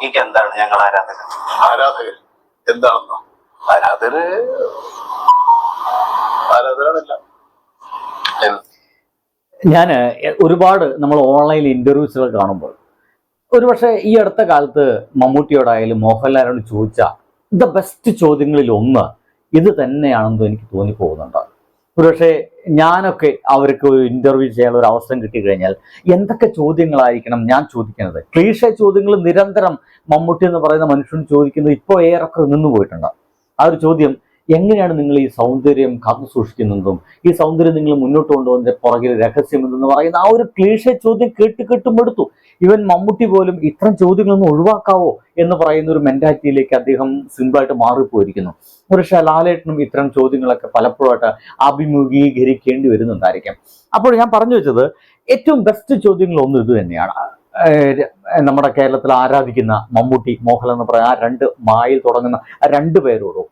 മമ്മൂക്കിക്ക് എന്താണ് ഞങ്ങൾ ആരാധകർ. ആരാധകർ എന്താണെന്നോ? ആരാധകര് ആരാധകരാണല്ല. ഞാൻ ഒരുപാട് നമ്മൾ ഓൺലൈൻ ഇന്റർവ്യൂസുകൾ കാണുമ്പോൾ ഒരുപക്ഷെ ഈ അടുത്ത കാലത്ത് മമ്മൂട്ടിയോടായാലും മോഹൻലാലിനോട് ചോദിച്ച ദ ബെസ്റ്റ് ചോദ്യങ്ങളിൽ ഒന്ന് ഇത് തന്നെയാണെന്ന് എനിക്ക് തോന്നിപ്പോകുന്നുണ്ട്? ഒരുപക്ഷെ ഞാനൊക്കെ അവർക്ക് ഇന്റർവ്യൂ ചെയ്യാനുള്ള ഒരു അവസരം കിട്ടിക്കഴിഞ്ഞാൽ എന്തൊക്കെ ചോദ്യങ്ങളായിരിക്കണം ഞാൻ ചോദിക്കുന്നത്? ക്ലീഷ ചോദ്യങ്ങൾ നിരന്തരം മമ്മൂട്ടി എന്ന് പറയുന്ന മനുഷ്യൻ ചോദിക്കുന്നത് ഇപ്പോൾ ഏറെയൊക്കെ നിന്നു പോയിട്ടുണ്ട്? ആ ഒരു ചോദ്യം എങ്ങനെയാണ് നിങ്ങൾ ഈ സൗന്ദര്യം കാത്തു സൂക്ഷിക്കുന്നതും? ഈ സൗന്ദര്യം നിങ്ങൾ മുന്നോട്ട് കൊണ്ടുപോകുന്നതിന്റെ പുറകിൽ രഹസ്യം എന്തെന്ന് പറയുന്ന ആ ഒരു ക്ലീഷ ചോദ്യം കേട്ട് കേട്ടും എടുത്തു. ഇവൻ മമ്മൂട്ടി പോലും ഇത്തരം ചോദ്യങ്ങളൊന്നും ഒഴിവാക്കാവോ എന്ന് പറയുന്ന ഒരു മെന്റാലിറ്റിയിലേക്ക് അദ്ദേഹം സിമ്പിളായിട്ട് മാറിപ്പോയിരിക്കുന്നു. പക്ഷേ ലാലേട്ടനും ഇത്തരം ചോദ്യങ്ങളൊക്കെ പലപ്പോഴായിട്ട് അഭിമുഖീകരിക്കേണ്ടി വരുന്നുണ്ടായിരിക്കാം. അപ്പോൾ ഞാൻ പറഞ്ഞു വെച്ചത് ഏറ്റവും ബെസ്റ്റ് ചോദ്യങ്ങൾ ഒന്ന് ഇത് തന്നെയാണ്. നമ്മുടെ കേരളത്തിൽ ആരാധിക്കുന്ന മമ്മൂട്ടി മോഹൻ എന്ന് പറയുന്ന ആ രണ്ട് മായിൽ തുടങ്ങുന്ന രണ്ട് പേരോടും.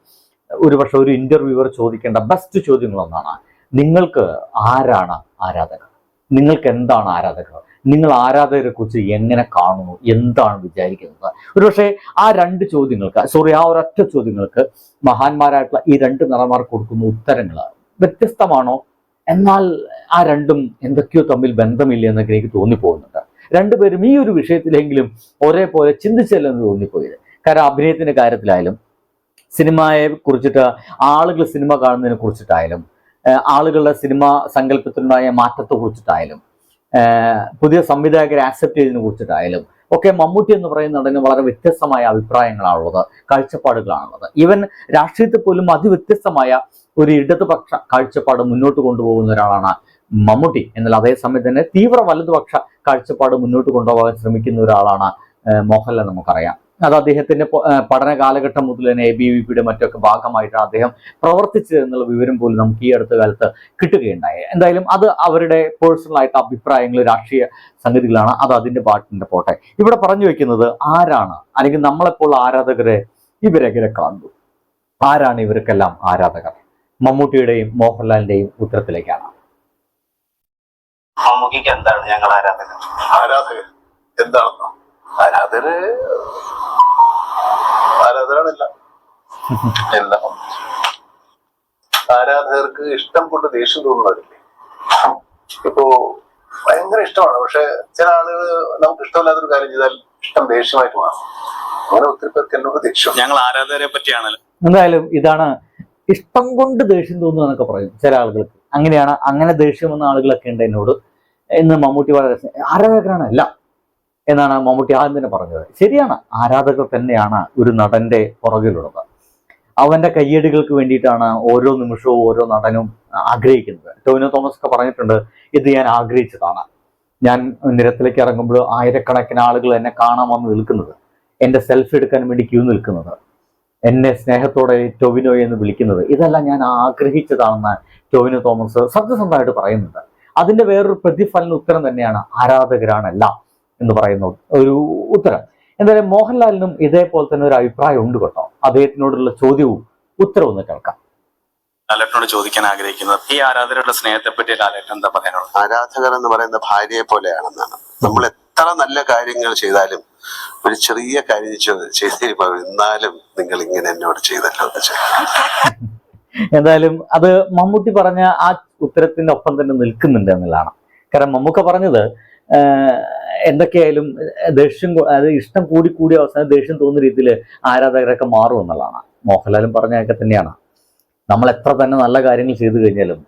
ഒരുപക്ഷെ ഒരു ഇന്റർവ്യൂവർ ചോദിക്കേണ്ട ബെസ്റ്റ് ചോദ്യങ്ങളൊന്നാണ്. നിങ്ങൾക്ക് ആരാണ് ആരാധകർ? നിങ്ങൾക്ക് എന്താണ് ആരാധകർ? നിങ്ങൾ ആരാധകരെ കുറിച്ച് എങ്ങനെ കാണുന്നു? എന്താണ് വിചാരിക്കുന്നത്? ഒരുപക്ഷെ ആ രണ്ട് ചോദ്യങ്ങൾക്ക് സോറി ആ ഒരൊറ്റ ചോദ്യങ്ങൾക്ക് മഹാന്മാരായിട്ടുള്ള ഈ രണ്ട് നിറമാർ കൊടുക്കുന്ന ഉത്തരങ്ങൾ വ്യത്യസ്തമാണോ? എന്നാൽ ആ രണ്ടും എന്തൊക്കെയോ തമ്മിൽ ബന്ധമില്ല എന്നൊക്കെ എനിക്ക് തോന്നിപ്പോകുന്നുണ്ട്. രണ്ടുപേരും ഈ ഒരു വിഷയത്തിലെങ്കിലും ഒരേപോലെ ചിന്തിച്ചല്ലെന്ന് തോന്നിപ്പോയത്. കാരണം അഭിനയത്തിന്റെ കാര്യത്തിലായാലും സിനിമയെ കുറിച്ചിട്ട് ആളുകൾ സിനിമ കാണുന്നതിനെ കുറിച്ചിട്ടായാലും ആളുകളുടെ സിനിമ സങ്കല്പത്തിലുണ്ടായ മാറ്റത്തെ കുറിച്ചിട്ടായാലും പുതിയ സംവിധായകരെ ആക്സെപ്റ്റ് ചെയ്തതിനെ കുറിച്ചിട്ടായാലും ഒക്കെ മമ്മൂട്ടി എന്ന് പറയുന്ന നടന് വളരെ വ്യത്യസ്തമായ അഭിപ്രായങ്ങളാണുള്ളത് കാഴ്ചപ്പാടുകളാണുള്ളത്. ഈവൻ രാഷ്ട്രീയത്തിൽ പോലും അതിവ്യത്യസ്തമായ ഒരു ഇടതുപക്ഷ കാഴ്ചപ്പാട് മുന്നോട്ട് കൊണ്ടുപോകുന്ന ഒരാളാണ് മമ്മൂട്ടി. എന്നാൽ അതേസമയം തന്നെ തീവ്ര വലതുപക്ഷ കാഴ്ചപ്പാട് മുന്നോട്ട് കൊണ്ടുപോകാൻ ശ്രമിക്കുന്ന ഒരാളാണ് മോഹൻലാൽ നമുക്കറിയാം. അത് അദ്ദേഹത്തിന്റെ പഠന കാലഘട്ടം മുതൽ തന്നെ എ ബി വി പിയുടെ മറ്റൊക്കെ ഭാഗമായിട്ടാണ് അദ്ദേഹം പ്രവർത്തിച്ചത് എന്നുള്ള വിവരം പോലും നമുക്ക് ഈ അടുത്ത കാലത്ത് കിട്ടുകയുണ്ടായി. എന്തായാലും അത് അവരുടെ പേഴ്സണൽ ആയിട്ട് അഭിപ്രായങ്ങൾ രാഷ്ട്രീയ സംഗതികളാണ്. അത് അതിന്റെ പാട്ടിന്റെ പോട്ടെ. ഇവിടെ പറഞ്ഞു വെക്കുന്നത് ആരാണ്? അല്ലെങ്കിൽ നമ്മളെപ്പോലുള്ള ആരാധകരെ ഇവരെങ്ങനെ കാണുന്നു? ആരാണ് ഇവർക്കെല്ലാം ആരാധകർ? മമ്മൂട്ടിയുടെയും മോഹൻലാലിന്റെയും ഉത്തരത്തിലേക്കാണ്. മമ്മൂക്കിക്ക് എന്താണ് ഞങ്ങൾ ആരാധകർ? ആരാധകർ? എന്താണെന്നോ? ആരാധകര് ആരാധകരാണില്ല. എല്ലാം. ആരാധകർക്ക് ഇഷ്ടം കൊണ്ട് ദേഷ്യം തോന്നുന്നവരില്ലേ? ഇപ്പോ ഭയങ്കര ഇഷ്ടമാണ്. പക്ഷെ ചില ആളുകൾ നമുക്ക് ഇഷ്ടമില്ലാത്തൊരു കാര്യം ചെയ്താൽ ഇഷ്ടം ദേഷ്യമായിട്ട് മാറും. അങ്ങനെ ഒത്തിരി പേർക്ക് എന്നോട് ദേഷ്യം. ഞങ്ങൾ ആരാധകരെ പറ്റിയാണല്ലോ എന്തായാലും ഇതാണ് ഇഷ്ടം കൊണ്ട് ദേഷ്യം തോന്നുക എന്നൊക്കെ പറയും ചില ആളുകൾക്ക്. അങ്ങനെയാണ് അങ്ങനെ ദേഷ്യം വന്ന ആളുകളൊക്കെ ഉണ്ട് എന്നോട്. എന്ന് മമ്മൂട്ടി വളരെ ആരാധകരാണ്? അല്ല എന്നാണ് മമ്മൂട്ടി ആദ്യം തന്നെ പറഞ്ഞത്. ശരിയാണ് ആരാധകർ തന്നെയാണ് ഒരു നടന്റെ പുറകിലുള്ളത്. അവന്റെ കയ്യടികൾക്ക് വേണ്ടിയിട്ടാണ് ഓരോ നിമിഷവും ഓരോ നടനും ആഗ്രഹിക്കുന്നത്. ടോവിനോ തോമസ് ഒക്കെ പറഞ്ഞിട്ടുണ്ട് ഇത് ഞാൻ ആഗ്രഹിച്ചതാണ്. ഞാൻ നിരത്തിലേക്ക് ഇറങ്ങുമ്പോൾ ആയിരക്കണക്കിന് ആളുകൾ എന്നെ കാണാൻ വന്ന് നിൽക്കുന്നത് എന്റെ സെൽഫി എടുക്കാൻ വേണ്ടി ക്യൂ നിൽക്കുന്നത് എന്നെ സ്നേഹത്തോടെ ടൊവിനോ എന്ന് വിളിക്കുന്നത് ഇതെല്ലാം ഞാൻ ആഗ്രഹിച്ചതാണെന്ന് ടൊവിനോ തോമസ് സത്യസന്ധമായിട്ട് പറയുന്നുണ്ട്. അതിന്റെ വേറൊരു പ്രതിഫലന ഉത്തരം തന്നെയാണ് ആരാധകരാണല്ല. എന്ന് പറയുന്ന ഒരു ഉത്തരം. എന്തായാലും മോഹൻലാലിനും ഇതേപോലെ തന്നെ ഒരു അഭിപ്രായം ഉണ്ട് കേട്ടോ. അദ്ദേഹത്തിനോടുള്ള ചോദ്യവും ഉത്തരവും ഒന്ന് കേൾക്കാം. ലാലേട്ടനോട് ചോദിക്കാൻ ആഗ്രഹിക്കുന്നത് ഈ ആരാധകരുടെ സ്നേഹത്തെ പറ്റി ലാലേട്ടൻ എന്താ പറയാനുള്ളത്? ആരാധകർ എന്ന് പറയുന്ന ഭാര്യയെ പോലെയാണെന്നാണ്. നമ്മൾ എത്ര നല്ല കാര്യങ്ങൾ ചെയ്താലും ഒരു ചെറിയ കാര്യം ചെയ്തിരിക്കും എന്നാലും നിങ്ങൾ ഇങ്ങനെ എന്നോട് ചെയ്തല്ലോ. എന്തായാലും അത് മമ്മൂട്ടി പറഞ്ഞ ആ ഉത്തരത്തിന്റെ ഒപ്പം തന്നെ നിൽക്കുന്നുണ്ട് എന്നുള്ളതാണ്. കാരണം മമ്മൂക്ക പറഞ്ഞത് എന്തൊക്കെയായാലും ദേഷ്യം അതായത് ഇഷ്ടം കൂടി കൂടി അവസാനം ദേഷ്യം തോന്നുന്ന രീതിയിൽ ആരാധകരൊക്കെ മാറും എന്നുള്ളതാണ്. മോഹൻലാലും പറഞ്ഞതൊക്കെ തന്നെയാണ്. നമ്മൾ എത്ര തന്നെ നല്ല കാര്യങ്ങൾ ചെയ്തു കഴിഞ്ഞാലും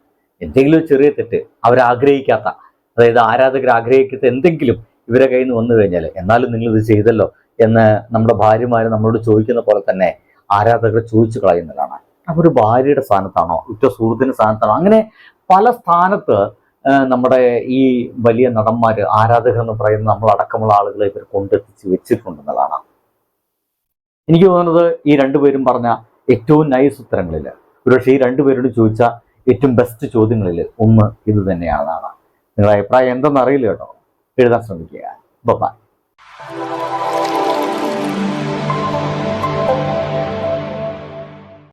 എന്തെങ്കിലും ചെറിയ തെറ്റ് അവരാഗ്രഹിക്കാത്ത അതായത് ആരാധകർ ആഗ്രഹിക്കാത്ത എന്തെങ്കിലും ഇവരെ കയ്യിൽ നിന്ന് വന്നു കഴിഞ്ഞാൽ എന്നാലും നിങ്ങൾ ഇത് ചെയ്തല്ലോ എന്ന് നമ്മുടെ ഭാര്യമാര് നമ്മളോട് ചോദിക്കുന്ന പോലെ തന്നെ ആരാധകർ ചോദിച്ചു കളയുന്നതാണ്. അവർ ഒരു ഭാര്യയുടെ സ്ഥാനത്താണോ? ഉറ്റ സുഹൃത്തിന്റെ സ്ഥാനത്താണോ? അങ്ങനെ പല സ്ഥാനത്ത് നമ്മുടെ ഈ വലിയ നടന്മാര് ആരാധകർ എന്ന് പറയുന്ന നമ്മൾ അടക്കമുള്ള ആളുകളെ ഇവർ കൊണ്ടെത്തിച്ച് വെച്ചിട്ടുണ്ടെന്നതാണ്. എനിക്ക് തോന്നുന്നത് ഈ രണ്ടുപേരും പറഞ്ഞ ഏറ്റവും നൈസ് ഉത്തരങ്ങളിൽ ഒരുപക്ഷെ ഈ രണ്ടുപേരോട് ചോദിച്ച ഏറ്റവും ബെസ്റ്റ് ചോദ്യങ്ങളിൽ ഒന്ന് ഇത് തന്നെയാണെന്നാണ്. നിങ്ങളുടെ അഭിപ്രായം എന്തെന്ന് അറിയില്ല കേട്ടോ. എഴുതാൻ ശ്രമിക്കുക. ബൈ